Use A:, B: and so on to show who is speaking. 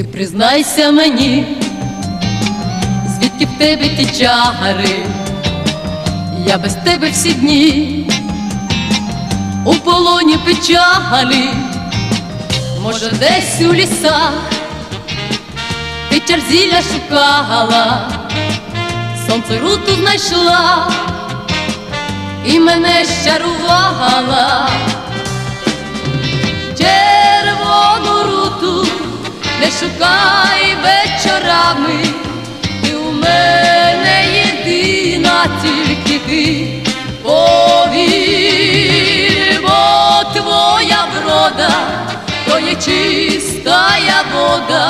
A: Ти признайся мені, звідки в тебе ті чари, я без тебе всі дні у полоні печалі, може, десь у лісах ти чарзіля шукала, сонце руту знайшла і мене щарувала. Не шукай вечорами, ти у мене єдина тільки ти